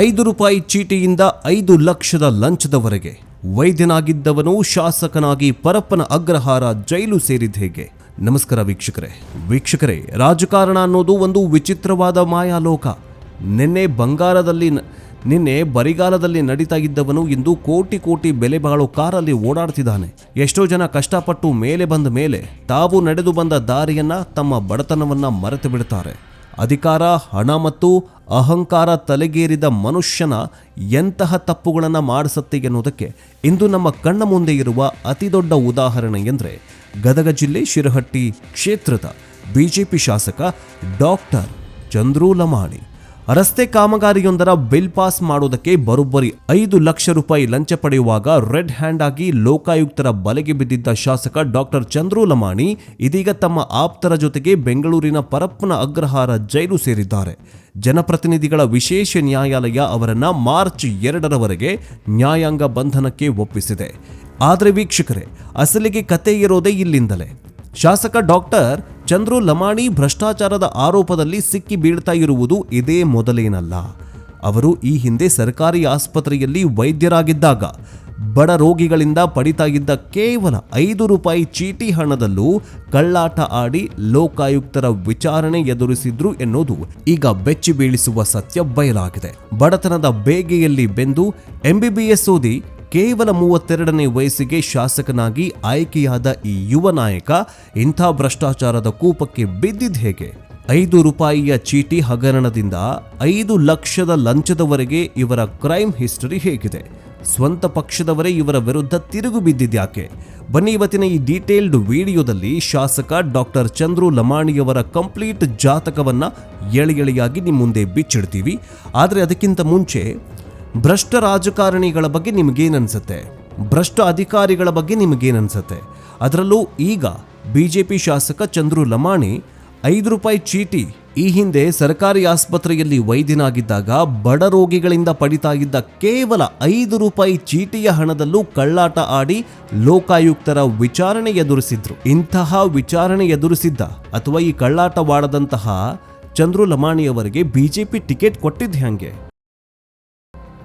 ಐದು ರೂಪಾಯಿ ಚೀಟಿಯಿಂದ ಐದು ಲಕ್ಷದ ಲಂಚದವರೆಗೆ. ವೈದ್ಯನಾಗಿದ್ದವನು ಶಾಸಕನಾಗಿ ಪರಪ್ಪನ ಅಗ್ರಹಾರ ಜೈಲು ಸೇರಿದ ಹೇಗೆ? ನಮಸ್ಕಾರ ವೀಕ್ಷಕರೇ. ವೀಕ್ಷಕರೇ, ರಾಜಕಾರಣ ಅನ್ನೋದು ಒಂದು ವಿಚಿತ್ರವಾದ ಮಾಯಾಲೋಕ. ನಿನ್ನೆ ಬಂಗಾರದಲ್ಲಿ ನಿನ್ನೆ ಬರಿಗಾಲದಲ್ಲಿ ನಡೀತಾ ಇದ್ದವನು ಇಂದು ಕೋಟಿ ಕೋಟಿ ಬೆಲೆ ಬಾಳೋ ಕಾರಲ್ಲಿ ಓಡಾಡ್ತಿದ್ದಾನೆ. ಎಷ್ಟೋ ಜನ ಕಷ್ಟಪಟ್ಟು ಮೇಲೆ ಬಂದ ಮೇಲೆ ತಾವು ನಡೆದು ಬಂದ ದಾರಿಯನ್ನ ತಮ್ಮ ಬಡತನವನ್ನ ಮರೆತು ಬಿಡ್ತಾರೆ ಅಧಿಕಾರ, ಹಣ ಮತ್ತು ಅಹಂಕಾರ ತಲೆಗೇರಿದ ಮನುಷ್ಯನ ಎಂತಹ ತಪ್ಪುಗಳನ್ನು ಮಾಡಿಸತ್ತೆ ಎನ್ನುವುದಕ್ಕೆ ಇಂದು ನಮ್ಮ ಕಣ್ಣ ಮುಂದೆ ಇರುವ ಅತಿದೊಡ್ಡ ಉದಾಹರಣೆ ಎಂದರೆ ಗದಗ ಜಿಲ್ಲೆ ಶಿರಹಟ್ಟಿ ಕ್ಷೇತ್ರದ ಬಿಜೆಪಿ ಶಾಸಕ ಡಾಕ್ಟರ್ ಚಂದ್ರು ಲಮಾಣಿ ರಸ್ತೆ ಕಾಮಗಾರಿಯೊಂದರ ಬಿಲ್ ಪಾಸ್ ಮಾಡುವುದಕ್ಕೆ ಬರೋಬ್ಬರಿ ಐದು ಲಕ್ಷ ರೂಪಾಯಿ ಲಂಚ ಪಡೆಯುವಾಗ ರೆಡ್ ಹ್ಯಾಂಡ್ ಆಗಿ ಲೋಕಾಯುಕ್ತರ ಬಲೆಗೆ ಬಿದ್ದಿದ್ದ ಶಾಸಕ ಡಾಕ್ಟರ್ ಚಂದ್ರು ಲಮಾಣಿ ಇದೀಗ ತಮ್ಮ ಆಪ್ತರ ಜೊತೆಗೆ ಬೆಂಗಳೂರಿನ ಪರಪ್ಪನ ಅಗ್ರಹಾರ ಜೈಲು ಸೇರಿದ್ದಾರೆ. ಜನಪ್ರತಿನಿಧಿಗಳ ವಿಶೇಷ ನ್ಯಾಯಾಲಯ ಅವರನ್ನ ಮಾರ್ಚ್ ಎರಡರವರೆಗೆ ನ್ಯಾಯಾಂಗ ಬಂಧನಕ್ಕೆ ಒಪ್ಪಿಸಿದೆ. ಆದರೆ ವೀಕ್ಷಕರೇ, ಅಸಲಿಗೆ ಕತೆ ಇರೋದೇ ಇಲ್ಲಿಂದಲೇ. ಶಾಸಕ ಡಾಕ್ಟರ್ ಚಂದ್ರು ಲಮಾಣಿ ಭ್ರಷ್ಟಾಚಾರದ ಆರೋಪದಲ್ಲಿ ಸಿಕ್ಕಿ ಬೀಳ್ತಾ ಇರುವುದು ಇದೇ ಮೊದಲೇನಲ್ಲ. ಅವರು ಈ ಹಿಂದೆ ಸರ್ಕಾರಿ ಆಸ್ಪತ್ರೆಯಲ್ಲಿ ವೈದ್ಯರಾಗಿದ್ದಾಗ ಬಡ ರೋಗಿಗಳಿಂದ ಪಡಿತಾ ಇದ್ದ ಕೇವಲ ಐದು ರೂಪಾಯಿ ಚೀಟಿ ಹಣದಲ್ಲೂ ಕಳ್ಳಾಟ ಆಡಿ ಲೋಕಾಯುಕ್ತರ ವಿಚಾರಣೆ ಎದುರಿಸಿದ್ರು ಎನ್ನುವುದು ಈಗ ಬೆಚ್ಚಿ ಬೀಳಿಸುವ ಸತ್ಯ ಬಯಲಾಗಿದೆ. ಬಡತನದ ಬೇಗೆಯಲ್ಲಿ ಬೆಂದು ಎಂಬಿಬಿಎಸ್ ಓದಿ ಕೇವಲ ಮೂವತ್ತೆರಡನೇ ವಯಸ್ಸಿಗೆ ಶಾಸಕನಾಗಿ ಆಯ್ಕೆಯಾದ ಈ ಯುವ ನಾಯಕ ಇಂಥ ಭ್ರಷ್ಟಾಚಾರದ ಕೂಪಕ್ಕೆ ಬಿದ್ದಿದ್ ಹೇಗೆ? ಐದು ರೂಪಾಯಿಯ ಚೀಟಿ ಹಗರಣದಿಂದ ಐದು ಲಕ್ಷದ ಲಂಚದವರೆಗೆ ಇವರ ಕ್ರೈಮ್ ಹಿಸ್ಟರಿ ಹೇಗಿದೆ? ಸ್ವಂತ ಪಕ್ಷದವರೇ ಇವರ ವಿರುದ್ಧ ತಿರುಗು ಬಿದ್ದಿದ್ಯಾಕೆ ಬನ್ನಿ ಇವತ್ತಿನ ಈ ಡೀಟೇಲ್ಡ್ ವಿಡಿಯೋದಲ್ಲಿ ಶಾಸಕ ಡಾಕ್ಟರ್ ಚಂದ್ರು ಲಮಾಣಿಯವರ ಕಂಪ್ಲೀಟ್ ಜಾತಕವನ್ನ ಎಳೆ ಎಳೆಯಾಗಿ ನಿಮ್ಮ ಮುಂದೆ ಬಿಚ್ಚಿಡ್ತೀವಿ. ಆದರೆ ಅದಕ್ಕಿಂತ ಮುಂಚೆ ಭ್ರಷ್ಟ ರಾಜಕಾರಣಿಗಳ ಬಗ್ಗೆ ನಿಮಗೇನನ್ಸುತ್ತೆ? ಭ್ರಷ್ಟ ಅಧಿಕಾರಿಗಳ ಬಗ್ಗೆ ನಿಮಗೇನನ್ಸುತ್ತೆ? ಅದರಲ್ಲೂ ಈಗ ಬಿ ಜೆ ಪಿ ಶಾಸಕ ಚಂದ್ರು ಲಮಾಣಿ ಐದು ರೂಪಾಯಿ ಚೀಟಿ ಈ ಹಿಂದೆ ಸರ್ಕಾರಿ ಆಸ್ಪತ್ರೆಯಲ್ಲಿ ವೈದ್ಯನಾಗಿದ್ದಾಗ ಬಡ ರೋಗಿಗಳಿಂದ ಪಡಿತಾಗಿದ್ದ ಕೇವಲ ಐದು ರೂಪಾಯಿ ಚೀಟಿಯ ಹಣದಲ್ಲೂ ಕಳ್ಳಾಟ ಆಡಿ ಲೋಕಾಯುಕ್ತರ ವಿಚಾರಣೆ ಎದುರಿಸಿದ್ರು. ಇಂತಹ ವಿಚಾರಣೆ ಎದುರಿಸಿದ್ದ ಅಥವಾ ಈ ಕಳ್ಳಾಟವಾಡದಂತಹ ಚಂದ್ರು ಲಮಾಣಿಯವರಿಗೆ ಬಿಜೆಪಿ ಟಿಕೆಟ್ ಕೊಟ್ಟಿದ್ದು ಹೆಂಗೆ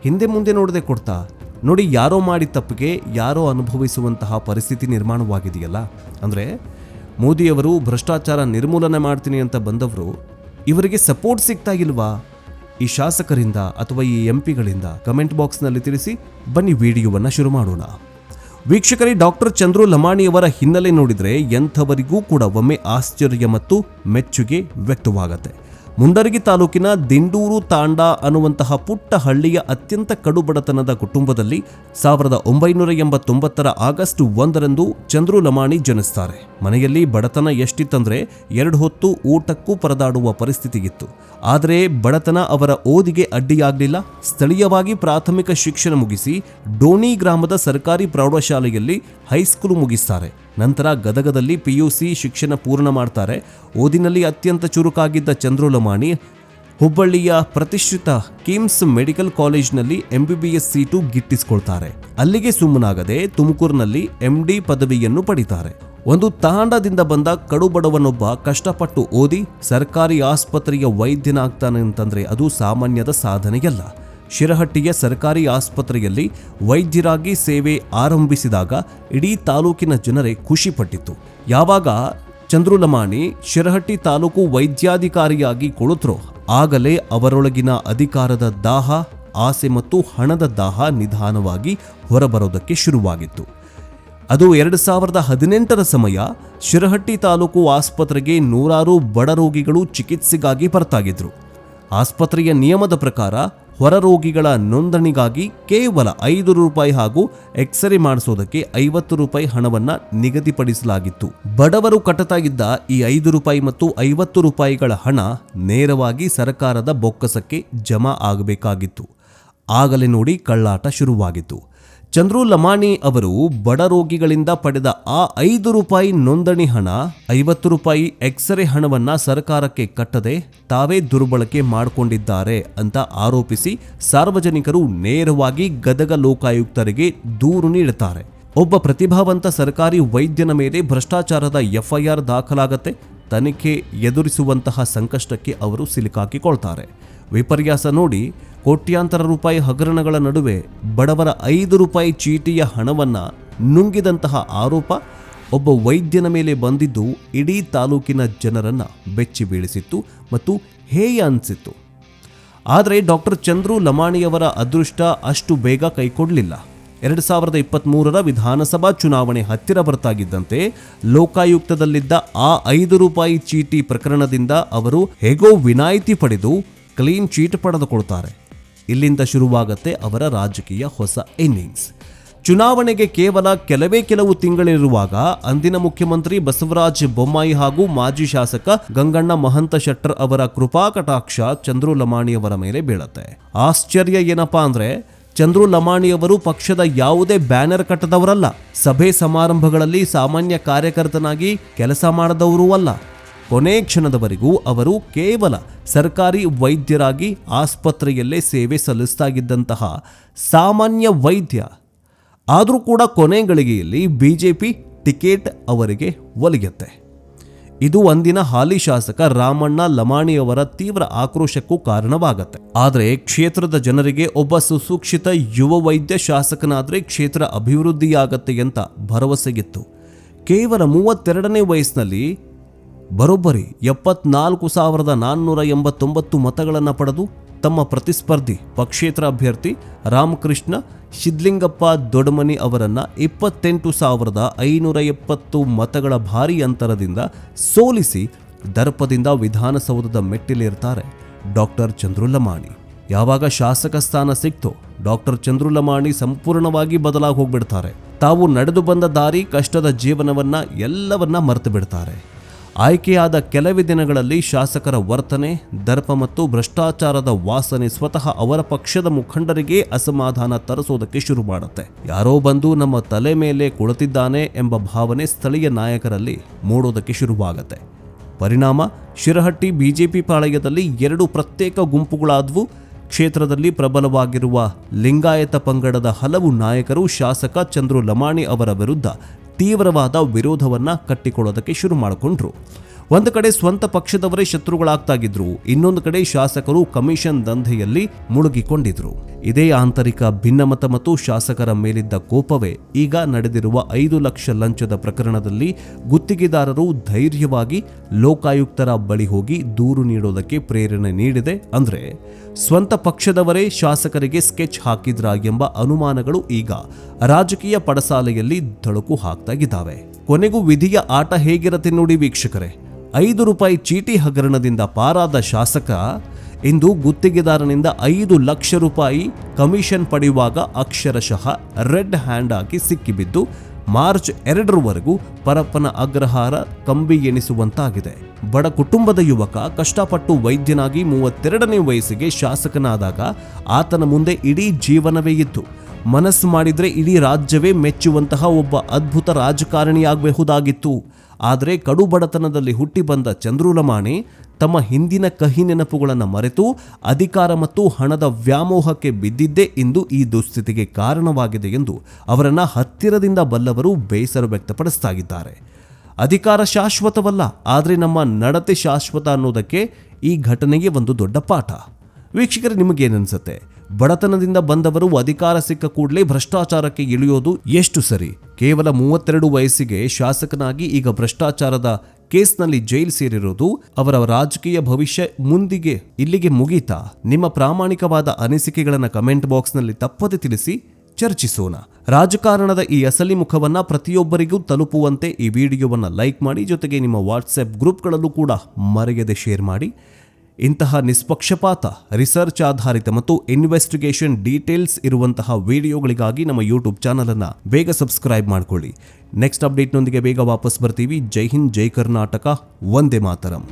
ಹಿಂದೆ ಮುಂದೆ ನೋಡದೆ ಕೊಡ್ತಾ, ನೋಡಿ ಯಾರೋ ಮಾಡಿ ತಪ್ಪಿಗೆ ಯಾರೋ ಅನುಭವಿಸುವಂತಹ ಪರಿಸ್ಥಿತಿ ನಿರ್ಮಾಣವಾಗಿದೆಯಲ್ಲ? ಅಂದರೆ, ಮೋದಿಯವರು ಭ್ರಷ್ಟಾಚಾರ ನಿರ್ಮೂಲನೆ ಮಾಡ್ತೀನಿ ಅಂತ ಬಂದವರು, ಇವರಿಗೆ ಸಪೋರ್ಟ್ ಸಿಗ್ತಾ ಇಲ್ವಾ? ಈ ಶಾಸಕರಿಂದ ಅಥವಾ ಈ ಎಂ ಪಿಗಳಿಂದ ಕಮೆಂಟ್ ಬಾಕ್ಸ್ನಲ್ಲಿ ತಿಳಿಸಿ ಬನ್ನಿ ವಿಡಿಯೋವನ್ನು ಶುರು ಮಾಡೋಣ. ವೀಕ್ಷಕರೇ, ಡಾಕ್ಟರ್ ಚಂದ್ರು ಲಮಾಣಿಯವರ ಹಿನ್ನೆಲೆ ನೋಡಿದರೆ ಎಂಥವರಿಗೂ ಕೂಡ ಒಮ್ಮೆ ಆಶ್ಚರ್ಯ ಮತ್ತು ಮೆಚ್ಚುಗೆ ವ್ಯಕ್ತವಾಗತ್ತೆ. ಮುಂಡರಗಿ ತಾಲೂಕಿನ ದಿಂಡೂರು ತಾಂಡ ಅನ್ನುವಂತಹ ಪುಟ್ಟ ಹಳ್ಳಿಯ ಅತ್ಯಂತ ಕಡುಬಡತನದ ಕುಟುಂಬದಲ್ಲಿ ಸಾವಿರದ ಒಂಬೈನೂರ ಎಂಬತ್ತೊಂಬತ್ತರ ಆಗಸ್ಟ್ ಒಂದರಂದು ಚಂದ್ರು ಲಮಾಣಿ ಜನಿಸ್ತಾರೆ. ಮನೆಯಲ್ಲಿ ಬಡತನ ಎಷ್ಟಿತ್ತಂದ್ರೆ ಎರಡು ಹೊತ್ತು ಊಟಕ್ಕೂ ಪರದಾಡುವ ಪರಿಸ್ಥಿತಿ ಇತ್ತು ಆದರೆ ಬಡತನ ಅವರ ಓದಿಗೆ ಅಡ್ಡಿಯಾಗಲಿಲ್ಲ. ಸ್ಥಳೀಯವಾಗಿ ಪ್ರಾಥಮಿಕ ಶಿಕ್ಷಣ ಮುಗಿಸಿ ಡೋಣಿ ಗ್ರಾಮದ ಸರ್ಕಾರಿ ಪ್ರೌಢಶಾಲೆಯಲ್ಲಿ ಹೈಸ್ಕೂಲ್ ಮುಗಿಸ್ತಾರೆ. ನಂತರ ಗದಗದಲ್ಲಿ ಪಿಯುಸಿ ಶಿಕ್ಷಣ ಪೂರ್ಣ ಮಾಡ್ತಾರೆ. ಓದಿನಲ್ಲಿ ಅತ್ಯಂತ ಚುರುಕಾಗಿದ್ದ ಚಂದ್ರು ಲಮಾಣಿ ಹುಬ್ಬಳ್ಳಿಯ ಪ್ರತಿಷ್ಠಿತ ಕಿಮ್ಸ್ ಮೆಡಿಕಲ್ ಕಾಲೇಜ್ನಲ್ಲಿ M B B S seat ಗಿಟ್ಟಿಸಿಕೊಳ್ತಾರೆ. ಅಲ್ಲಿಗೆ ಸುಮ್ಮನಾಗದೆ ತುಮಕೂರಿನಲ್ಲಿ ಎಂಡಿ ಪದವಿಯನ್ನು ಪಡಿತಾರೆ. ಒಂದು ತಾಂಡದಿಂದ ಬಂದ ಕಡುಬಡವನೊಬ್ಬ ಕಷ್ಟಪಟ್ಟು ಓದಿ ಸರ್ಕಾರಿ ಆಸ್ಪತ್ರೆಯ ವೈದ್ಯನಾಗ್ತಾನೆ ಅಂತಂದ್ರೆ ಅದು ಸಾಮಾನ್ಯದ ಸಾಧನೆಯಲ್ಲ. ಶಿರಹಟ್ಟಿಯ ಸರ್ಕಾರಿ ಆಸ್ಪತ್ರೆಯಲ್ಲಿ ವೈದ್ಯರಾಗಿ ಸೇವೆ ಆರಂಭಿಸಿದಾಗ ಇಡೀ ತಾಲೂಕಿನ ಜನರೇ ಖುಷಿಪಟ್ಟಿತ್ತು ಯಾವಾಗ ಚಂದ್ರುಲಮಾಣಿ ಶಿರಹಟ್ಟಿ ತಾಲೂಕು ವೈದ್ಯಾಧಿಕಾರಿಯಾಗಿ ಕೊಳುತ್ರೋ, ಆಗಲೇ ಅವರೊಳಗಿನ ಅಧಿಕಾರದ ದಾಹ, ಆಸೆ ಮತ್ತು ಹಣದ ದಾಹ ನಿಧಾನವಾಗಿ ಹೊರಬರೋದಕ್ಕೆ ಶುರುವಾಗಿತ್ತು. ಅದು ಎರಡು ಸಾವಿರದ ಹದಿನೆಂಟರ ಸಮಯ ಶಿರಹಟ್ಟಿ ತಾಲೂಕು ಆಸ್ಪತ್ರೆಗೆ ನೂರಾರು ಬಡ ರೋಗಿಗಳು ಚಿಕಿತ್ಸೆಗಾಗಿ ಬರ್ತಾಗಿದ್ರು ಆಸ್ಪತ್ರೆಯ ನಿಯಮದ ಪ್ರಕಾರ ಹೊರ ರೋಗಿಗಳ ನೋಂದಣಿಗಾಗಿ ಕೇವಲ ಐದು ರೂಪಾಯಿ ಹಾಗೂ ಎಕ್ಸ್ರೇ ಮಾಡಿಸೋದಕ್ಕೆ ಐವತ್ತು ರೂಪಾಯಿ ಹಣವನ್ನ ನಿಗದಿಪಡಿಸಲಾಗಿತ್ತು. ಬಡವರು ಕಟ್ಟತಾ ಇದ್ದ ಈ ಐದು ರೂಪಾಯಿ ಮತ್ತು ಐವತ್ತು ರೂಪಾಯಿಗಳ ಹಣ ನೇರವಾಗಿ ಸರ್ಕಾರದ ಬೊಕ್ಕಸಕ್ಕೆ ಜಮಾ ಆಗಬೇಕಾಗಿತ್ತು. ಆಗಲೇ ನೋಡಿ ಕಳ್ಳಾಟ ಶುರುವಾಗಿತ್ತು. ಚಂದ್ರು ಲಮಾಣಿ ಅವರು ಬಡ ರೋಗಿಗಳಿಂದ ಪಡೆದ ಆ ಐದು ರೂಪಾಯಿ ನೋಂದಣಿ ಹಣ ಐವತ್ತು ರೂಪಾಯಿ ಎಕ್ಸ್ರೇ ಹಣವನ್ನ ಸರ್ಕಾರಕ್ಕೆ ಕಟ್ಟದೆ ತಾವೇ ದುರ್ಬಳಕೆ ಮಾಡಿಕೊಂಡಿದ್ದಾರೆ ಅಂತ ಆರೋಪಿಸಿ ಸಾರ್ವಜನಿಕರು ನೇರವಾಗಿ ಗದಗ ಲೋಕಾಯುಕ್ತರಿಗೆ ದೂರು ನೀಡುತ್ತಾರೆ. ಒಬ್ಬ ಪ್ರತಿಭಾವಂತ ಸರ್ಕಾರಿ ವೈದ್ಯನ ಮೇಲೆ ಭ್ರಷ್ಟಾಚಾರದ ಎಫ್ಐಆರ್ ದಾಖಲಾಗತ್ತೆ, ತನಿಖೆ ಎದುರಿಸುವಂತಹ ಸಂಕಷ್ಟಕ್ಕೆ ಅವರು ಸಿಲುಕಾಕಿಕೊಳ್ತಾರೆ. ವಿಪರ್ಯಾಸ ನೋಡಿ ಕೋಟ್ಯಾಂತರ ರೂಪಾಯಿ ಹಗರಣಗಳ ನಡುವೆ ಬಡವರ ಐದು ರೂಪಾಯಿ ಚೀಟಿಯ ಹಣವನ್ನು ನುಂಗಿದಂತಹ ಆರೋಪ ಒಬ್ಬ ವೈದ್ಯನ ಮೇಲೆ ಬಂದಿದ್ದು ಇಡೀ ತಾಲೂಕಿನ ಜನರನ್ನು ಬೆಚ್ಚಿ ಬೀಳಿಸಿತ್ತು ಮತ್ತು ಹೇಯ ಅನಿಸಿತ್ತು. ಆದರೆ ಡಾಕ್ಟರ್ ಚಂದ್ರು ಲಮಾಣಿಯವರ ಅದೃಷ್ಟ ಅಷ್ಟು ಬೇಗ ಕೈಕೊಡಲಿಲ್ಲ. ಎರಡು ಸಾವಿರದ ಇಪ್ಪತ್ತ್ಮೂರರ ವಿಧಾನಸಭಾ ಚುನಾವಣೆ ಹತ್ತಿರ ಬರ್ತಾಗಿದ್ದಂತೆ ಲೋಕಾಯುಕ್ತದಲ್ಲಿದ್ದ ಆ ಐದು ರೂಪಾಯಿ ಚೀಟಿ ಪ್ರಕರಣದಿಂದ ಅವರು ಹೇಗೋ ವಿನಾಯಿತಿ ಪಡೆದು ಕ್ಲೀನ್ ಚೀಟ್ ಪಡೆದುಕೊಳ್ತಾರೆ. ಇಲ್ಲಿಂದ ಶುರುವಾಗುತ್ತೆ ಅವರ ರಾಜಕೀಯ ಹೊಸ ಇನ್ನಿಂಗ್ಸ್ ಚುನಾವಣೆಗೆ ಕೇವಲ ಕೆಲವೇ ಕೆಲವು ತಿಂಗಳಿರುವಾಗ ಅಂದಿನ ಮುಖ್ಯಮಂತ್ರಿ ಬಸವರಾಜ ಬೊಮ್ಮಾಯಿ ಹಾಗೂ ಮಾಜಿ ಶಾಸಕ ಗಂಗಣ್ಣ ಮಹಂತ ಶೆಟ್ಟರ್ ಅವರ ಕೃಪಾ ಕಟಾಕ್ಷ ಚಂದ್ರು ಲಮಾಣಿಯವರ ಮೇಲೆ ಬೀಳತ್ತೆ. ಆಶ್ಚರ್ಯ ಏನಪ್ಪಾ ಅಂದ್ರೆ ಚಂದ್ರು ಲಮಾಣಿಯವರು ಪಕ್ಷದ ಯಾವುದೇ ಬ್ಯಾನರ್ ಕಟ್ಟದವರಲ್ಲ. ಸಭೆ ಸಮಾರಂಭಗಳಲ್ಲಿ ಸಾಮಾನ್ಯ ಕಾರ್ಯಕರ್ತನಾಗಿ ಕೆಲಸ ಮಾಡದವರೂ ಅಲ್ಲ. ಕೊನೆ ಕ್ಷಣದವರೆಗೂ ಅವರು ಕೇವಲ ಸರ್ಕಾರಿ ವೈದ್ಯರಾಗಿ ಆಸ್ಪತ್ರೆಯಲ್ಲೇ ಸೇವೆ ಸಲ್ಲಿಸ್ತಾಗಿದ್ದಂತಹ ಸಾಮಾನ್ಯ ವೈದ್ಯ. ಆದರೂ ಕೂಡ ಕೊನೆ ಗಳಿಗೆಯಲ್ಲಿ ಬಿ ಜೆ ಪಿ ಟಿಕೆಟ್ ಅವರಿಗೆ ಒಲಿಯುತ್ತೆ. ಇದು ಒಂದಿನ ಹಾಲಿ ಶಾಸಕ ರಾಮಣ್ಣ ಲಮಾಣಿಯವರ ತೀವ್ರ ಆಕ್ರೋಶಕ್ಕೂ ಕಾರಣವಾಗತ್ತೆ. ಆದರೆ ಕ್ಷೇತ್ರದ ಜನರಿಗೆ ಒಬ್ಬ ಸುಸೂಕ್ಷಿತ ಯುವ ವೈದ್ಯ ಶಾಸಕನಾದರೆ ಕ್ಷೇತ್ರ ಅಭಿವೃದ್ಧಿಯಾಗತ್ತೆ ಅಂತ ಭರವಸೆಗಿತ್ತು ಕೇವಲ ಮೂವತ್ತೆರಡನೇ ವಯಸ್ಸಿನಲ್ಲಿ ಬರೋಬ್ಬರಿ ಎಪ್ಪತ್ನಾಲ್ಕು ಸಾವಿರದ ನಾನ್ನೂರ ಎಂಬತ್ತೊಂಬತ್ತು ಮತಗಳನ್ನು ಪಡೆದು ತಮ್ಮ ಪ್ರತಿಸ್ಪರ್ಧಿ ಪಕ್ಷೇತರ ಅಭ್ಯರ್ಥಿ ರಾಮಕೃಷ್ಣ ಶಿದ್ಲಿಂಗಪ್ಪ ದೊಡಮನಿ ಅವರನ್ನು ಇಪ್ಪತ್ತೆಂಟು ಸಾವಿರದ ಐನೂರ ಎಪ್ಪತ್ತು ಮತಗಳ ಭಾರಿ ಅಂತರದಿಂದ ಸೋಲಿಸಿ ದರ್ಪದಿಂದ ವಿಧಾನಸೌಧದ ಮೆಟ್ಟಿಲೇರ್ತಾರೆ ಡಾಕ್ಟರ್ ಚಂದ್ರುಲ್ಲಮಾಣಿ ಯಾವಾಗ ಶಾಸಕ ಸ್ಥಾನ ಸಿಕ್ತೋ ಡಾಕ್ಟರ್ ಚಂದ್ರುಲ್ಲಮಾಣಿ ಸಂಪೂರ್ಣವಾಗಿ ಬದಲಾಗಿ ಹೋಗ್ಬಿಡ್ತಾರೆ. ತಾವು ನಡೆದು ಬಂದ ದಾರಿ ಕಷ್ಟದ ಜೀವನವನ್ನ ಎಲ್ಲವನ್ನ ಮರೆತು ಬಿಡ್ತಾರೆ ಆಯ್ಕೆಯಾದ ಕೆಲವೇ ದಿನಗಳಲ್ಲಿ ಶಾಸಕರ ವರ್ತನೆ, ದರ್ಪ ಮತ್ತು ಭ್ರಷ್ಟಾಚಾರದ ವಾಸನೆ ಸ್ವತಃ ಅವರ ಪಕ್ಷದ ಮುಖಂಡರಿಗೆ ಅಸಮಾಧಾನ ತರಿಸೋದಕ್ಕೆ ಶುರು ಮಾಡುತ್ತೆ. ಯಾರೋ ಬಂದು ನಮ್ಮ ತಲೆ ಮೇಲೆ ಕುಳಿತಿದ್ದಾನೆ ಎಂಬ ಭಾವನೆ ಸ್ಥಳೀಯ ನಾಯಕರಲ್ಲಿ ಮೂಡೋದಕ್ಕೆ ಶುರುವಾಗತ್ತೆ. ಪರಿಣಾಮ, ಶಿರಹಟ್ಟಿ ಬಿಜೆಪಿ ಪಾಳಯದಲ್ಲಿ ಎರಡು ಪ್ರತ್ಯೇಕ ಗುಂಪುಗಳಾದವು. ಕ್ಷೇತ್ರದಲ್ಲಿ ಪ್ರಬಲವಾಗಿರುವ ಲಿಂಗಾಯತ ಪಂಗಡದ ಹಲವು ನಾಯಕರು ಶಾಸಕ ಚಂದ್ರು ಲಮಾಣಿ ಅವರ ವಿರುದ್ಧ ತೀವ್ರವಾದ ವಿರೋಧವನ್ನು ಕಟ್ಟಿಕೊಳ್ಳೋದಕ್ಕೆ ಶುರು ಮಾಡಿಕೊಂಡ್ರು. ಒಂದು ಕಡೆ ಸ್ವಂತ ಪಕ್ಷದವರೇ ಶತ್ರುಗಳಾಗ್ತಾಗಿದ್ರು, ಇನ್ನೊಂದು ಕಡೆ ಶಾಸಕರು ಕಮಿಷನ್ ದಂಧೆಯಲ್ಲಿ ಮುಳುಗಿಕೊಂಡಿದ್ರು. ಇದೇ ಆಂತರಿಕ ಭಿನ್ನಮತ ಮತ್ತು ಶಾಸಕರ ಮೇಲಿದ್ದ ಕೋಪವೇ ಈಗ ನಡೆದಿರುವ ಐದು ಲಕ್ಷ ಲಂಚದ ಪ್ರಕರಣದಲ್ಲಿ ಗುತ್ತಿಗೆದಾರರು ಧೈರ್ಯವಾಗಿ ಲೋಕಾಯುಕ್ತರ ಬಳಿ ಹೋಗಿ ದೂರು ನೀಡೋದಕ್ಕೆ ಪ್ರೇರಣೆ ನೀಡಿದೆ ಅಂದ್ರೆ, ಸ್ವಂತ ಪಕ್ಷದವರೇ ಶಾಸಕರಿಗೆ ಸ್ಕೆಚ್ ಹಾಕಿದ್ರಾ ಎಂಬ ಅನುಮಾನಗಳು ಈಗ ರಾಜಕೀಯ ಪಡಸಾಲೆಯಲ್ಲಿ ಧಳುಕು ಹಾಕ್ತಾಗಿದ್ದಾವೆ. ಕೊನೆಗೂ ವಿಧಿಯ ಆಟ ಹೇಗಿರತ್ತೆ ನೋಡಿ ವೀಕ್ಷಕರೇ. ಐದು ರೂಪಾಯಿ ಚೀಟಿ ಹಗರಣದಿಂದ ಪಾರಾದ ಶಾಸಕ ಇಂದು ಗುತ್ತಿಗೆದಾರನಿಂದ ಐದು ಲಕ್ಷ ರೂಪಾಯಿ ಕಮಿಷನ್ ಪಡೆಯುವಾಗ ಅಕ್ಷರಶಃ ರೆಡ್ ಹ್ಯಾಂಡ್ ಆಗಿ ಸಿಕ್ಕಿಬಿದ್ದು, ಮಾರ್ಚ್ ಎರಡರವರೆಗೂ ಪರಪ್ಪನ ಅಗ್ರಹಾರ ಕಂಬಿ ಎಣಿಸುವಂತಾಗಿದೆ ಬಡ ಕುಟುಂಬದ ಯುವಕ ಕಷ್ಟಪಟ್ಟು ವೈದ್ಯನಾಗಿ ಮೂವತ್ತೆರಡನೇ ವಯಸ್ಸಿಗೆ ಶಾಸಕನಾದಾಗ ಆತನ ಮುಂದೆ ಇಡೀ ಜೀವನವೇ ಇತ್ತು. ಮನಸ್ಸು ಮಾಡಿದರೆ ಇಡೀ ರಾಜ್ಯವೇ ಮೆಚ್ಚುವಂತಹ ಒಬ್ಬ ಅದ್ಭುತ ರಾಜಕಾರಣಿಯಾಗಬಹುದಾಗಿತ್ತು. ಆದರೆ ಕಡು ಬಡತನದಲ್ಲಿ ಹುಟ್ಟಿ ಬಂದ ಚಂದ್ರುಲಮಾಣಿ ತಮ್ಮ ಹಿಂದಿನ ಕಹಿ ನೆನಪುಗಳನ್ನು ಮರೆತು ಅಧಿಕಾರ ಮತ್ತು ಹಣದ ವ್ಯಾಮೋಹಕ್ಕೆ ಬಿದ್ದಿದ್ದೇ ಇಂದು ಈ ದುಸ್ಥಿತಿಗೆ ಕಾರಣವಾಗಿದೆ ಎಂದು ಅವರನ್ನು ಹತ್ತಿರದಿಂದ ಬಲ್ಲವರು ಬೇಸರ ವ್ಯಕ್ತಪಡಿಸುತ್ತಿದ್ದಾರೆ ಅಧಿಕಾರ ಶಾಶ್ವತವಲ್ಲ, ಆದರೆ ನಮ್ಮ ನಡತೆ ಶಾಶ್ವತ ಅನ್ನೋದಕ್ಕೆ ಈ ಘಟನೆಗೆ ಒಂದು ದೊಡ್ಡ ಪಾಠ. ವೀಕ್ಷಕರೇ, ನಿಮಗೇನನ್ಸುತ್ತೆ? ಬಡತನದಿಂದ ಬಂದವರು ಅಧಿಕಾರ ಸಿಕ್ಕ ಕೂಡಲೇ ಭ್ರಷ್ಟಾಚಾರಕ್ಕೆ ಇಳಿಯೋದು ಎಷ್ಟು ಸರಿ? ಕೇವಲ ಮೂವತ್ತೆರಡು ವಯಸ್ಸಿಗೆ ಶಾಸಕನಾಗಿ ಈಗ ಭ್ರಷ್ಟಾಚಾರದ ಕೇಸ್ನಲ್ಲಿ ಜೈಲ್ ಸೇರಿರೋದು ಅವರ ರಾಜಕೀಯ ಭವಿಷ್ಯ ಮುಂದಿಗೆ, ಇಲ್ಲಿಗೆ ಮುಗೀತಾ? ನಿಮ್ಮ ಪ್ರಾಮಾಣಿಕವಾದ ಅನಿಸಿಕೆಗಳನ್ನು ಕಮೆಂಟ್ ಬಾಕ್ಸ್ನಲ್ಲಿ ತಪ್ಪದೆ ತಿಳಿಸಿ ಚರ್ಚಿಸೋಣ. ರಾಜಕಾರಣದ ಈ ಅಸಲಿ ಮುಖವನ್ನ ಪ್ರತಿಯೊಬ್ಬರಿಗೂ ತಲುಪುವಂತೆ ಈ ವಿಡಿಯೋವನ್ನು ಲೈಕ್ ಮಾಡಿ, ಜೊತೆಗೆ ನಿಮ್ಮ ವಾಟ್ಸಪ್ ಗ್ರೂಪ್ಗಳಲ್ಲೂ ಕೂಡ ಮರೆಯದೆ ಶೇರ್ ಮಾಡಿ. ಇಂತಹ ನಿಷ್ಪಕ್ಷಪಾತ ರಿಸರ್ಚ್ ಆಧಾರಿತ ಮತ್ತು ಇನ್ವೆಸ್ಟಿಗೇಷನ್ ಡೀಟೇಲ್ಸ್ ಇರುವಂತಹ ವಿಡಿಯೋಗಳಿಗಾಗಿ ನಮ್ಮ ಯೂಟ್ಯೂಬ್ ಚಾನಲನ್ನು ಬೇಗ ಸಬ್ಸ್ಕ್ರೈಬ್ ಮಾಡಿಕೊಳ್ಳಿ. ನೆಕ್ಸ್ಟ್ ಅಪ್ಡೇಟ್ನೊಂದಿಗೆ ಬೇಗ ವಾಪಸ್ ಬರ್ತೀವಿ. ಜೈ ಹಿಂದ್, ಜೈ ಕರ್ನಾಟಕ. ಒಂದೇ ಮಾತರಂ.